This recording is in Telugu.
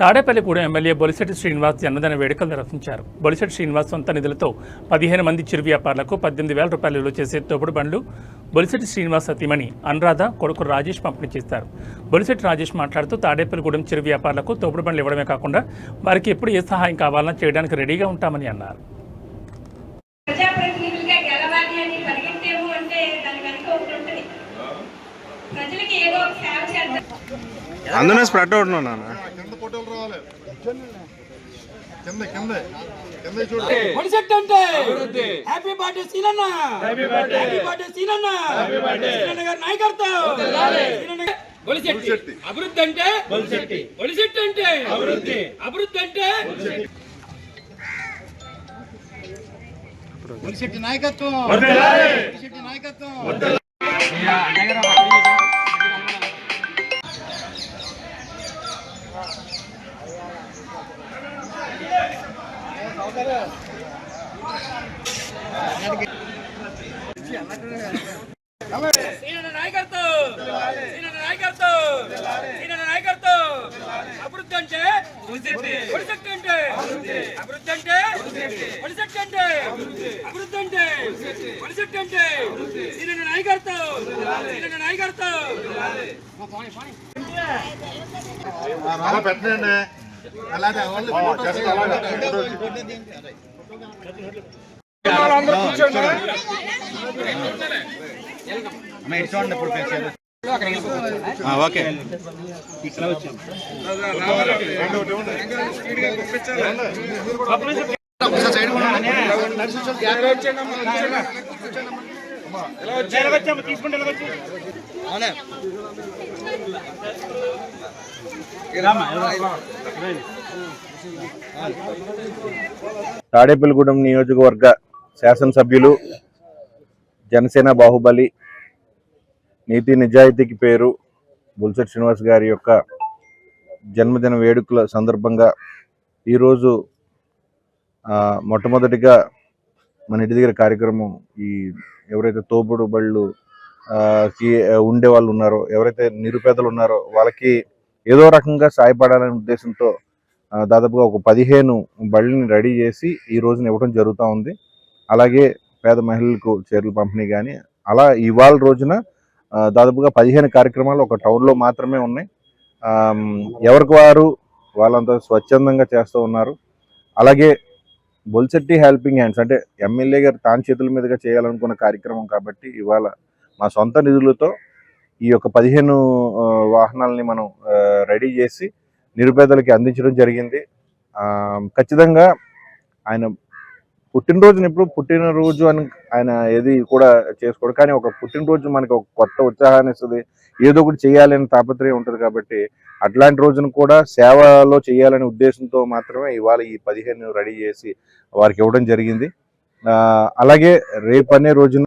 తాడేపల్లిగూడెం ఎమ్మెల్యే బొలిశెట్టి శ్రీనివాస్ జన్మదిన వేడుకలు నిర్వహించారు. బొలిశెట్టి శ్రీనివాస్ సొంత నిధులతో పదిహేను మంది చిరు వ్యాపారులకు పద్దెనిమిది వేల రూపాయలు విలువ చేసే తోపుడు బండ్లు బొలిశెట్టి శ్రీనివాస్ సతీమణి అనురాధ కొడుకు రాజేష్ పంపిణీ చేశారు బొలిశెట్టి రాజేష్ మాట్లాడుతూ తాడేపల్లిగూడెం చిరు వ్యాపారులకు తోపుడు బండ్లు ఇవ్వడమే కాకుండా వారికి ఎప్పుడు ఏ సహాయం కావాలన్నా చేయడానికి రెడీగా ఉంటామని అన్నారు ప్రజాప్రతినిధులుగా గెలవాలి అని పరిగెత్తేము అంటే దాని వెనుక ఒకటి ఉంటుంది అందులో స్ప్రెడ్ అవుట్ నాన్న. అంటే happy birthday Seenanna. Happy birthday Seenanna. Seenanna గారి అభివృద్ధి అంటే అభివృద్ధి. అభివృద్ధి అంటే నాయకత్వం. నాయకత్వం. అభివృద్ధి అంటే? పొలిశెట్టి అంటే? అభివృద్ధి అంటే? పొలిశెట్టి అంటే? అభివృద్ధి అంటే? పొలిశెట్టి అంటే? సీనన్న నాయకత్వం! సీనన్న నాయకత్వం! అలా పెట్టండి అలాగే. Only photos okay. తాడేపల్లిగూడెం నియోజకవర్గ శాసనసభ్యులు జనసేన బాహుబలి నీతి నిజాయితీకి పేరు బుల్సెట్ శ్రీనివాస్ గారి యొక్క జన్మదిన వేడుకల సందర్భంగా ఈరోజు మొట్టమొదటిగా మన ఇంటి దగ్గర కార్యక్రమం ఈ ఎవరైతే తోపుడు బళ్ళు కి ఉండే వాళ్ళు ఉన్నారో ఎవరైతే నిరుపేదలు ఉన్నారో వాళ్ళకి ఏదో రకంగా సాయపడాలనే ఉద్దేశంతో దాదాపుగా ఒక పదిహేను బళ్ళని రెడీ చేసి ఈ రోజున ఇవ్వడం జరుగుతూ ఉంది. అలాగే పేద మహిళలకు చీరలు పంపిణీ కానీ అలా ఇవాళ రోజున దాదాపుగా పదిహేను కార్యక్రమాలు ఒక టౌన్లో మాత్రమే ఉన్నాయి. ఎవరికి వారు వాళ్ళంతా స్వచ్ఛందంగా చేస్తూ ఉన్నారు. అలాగే బొల్సెట్టి హెల్పింగ్ హ్యాండ్స్ అంటే ఎమ్మెల్యే గారు తాను చేతుల మీదుగా చేయాలనుకున్న కార్యక్రమం కాబట్టి ఇవాళ మా సొంత నిధులతో ఈ యొక్క పదిహేను వాహనాలని మనం రెడీ చేసి నిరుపేదలకి అందించడం జరిగింది. ఖచ్చితంగా ఆయన పుట్టినరోజుని ఎప్పుడు పుట్టినరోజు అని ఆయన ఏది కూడా చేసుకోడు. కానీ ఒక పుట్టినరోజు మనకి ఒక కొత్త ఉత్సాహాన్ని ఇస్తుంది. ఏదో ఒకటి చేయాలని తాపత్రయం ఉంటుంది కాబట్టి అట్లాంటి రోజును కూడా సేవలో చేయాలనే ఉద్దేశంతో మాత్రమే ఇవాళ ఈ పదిహేను రెడీ చేసి వారికి ఇవ్వడం జరిగింది. అలాగే రేపు అనే రోజున